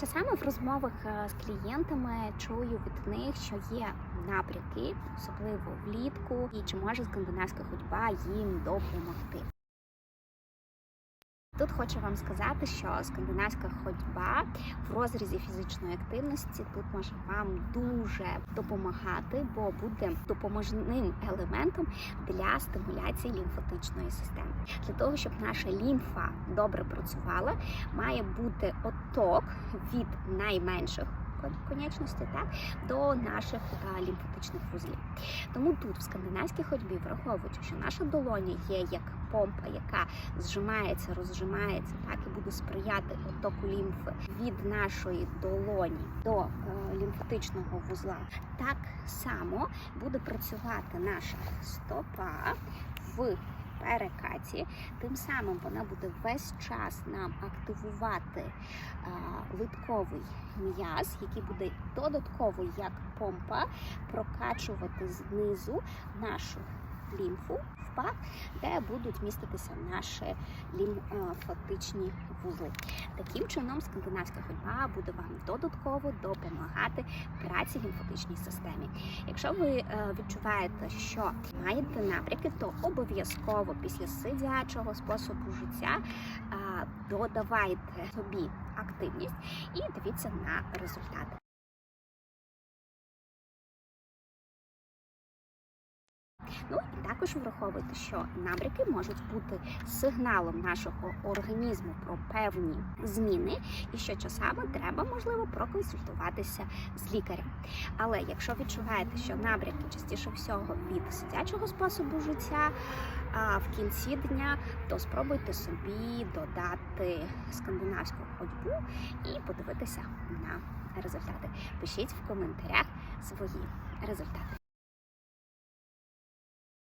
Часами в розмовах е, з клієнтами чую від них, що є напрямки, особливо влітку, і чи може скандинавська ходьба їм допомогти. Тут хочу вам сказати, що скандинавська ходьба в розрізі фізичної активності тут може вам дуже допомагати, бо буде допоможним елементом для стимуляції лімфатичної системи. Для того, щоб наша лімфа добре працювала, має бути отток від найменших конечностей так, до наших лімфатичних вузлів. Тому тут в скандинавській ходьбі, враховуючи, що наша долоня є як помпа, яка зжимається, розжимається, так і буде сприяти оттоку лімфи від нашої долоні до е, лімфатичного вузла. Так само буде працювати наша стопа в перекаті. Тим самим вона буде весь час нам активувати а, литковий м'яз, який буде додатково як помпа прокачувати знизу нашу лімфу в пах, де будуть міститися наші лімфатичні вузли. Таким чином, скандинавська ходьба буде вам додатково допомагати праці лімфатичній системі. Якщо ви е, відчуваєте, що маєте напряки, то обов'язково після сидячого способу життя е, додавайте собі активність і дивіться на результати. Ну і також враховуйте, що набряки можуть бути сигналом нашого організму про певні зміни, і що часами треба можливо проконсультуватися з лікарем. Але якщо відчуваєте, що набряки частіше всього від сидячого способу життя, а в кінці дня, то спробуйте собі додати скандинавську ходьбу і подивитися на результати. Пишіть в коментарях свої результати.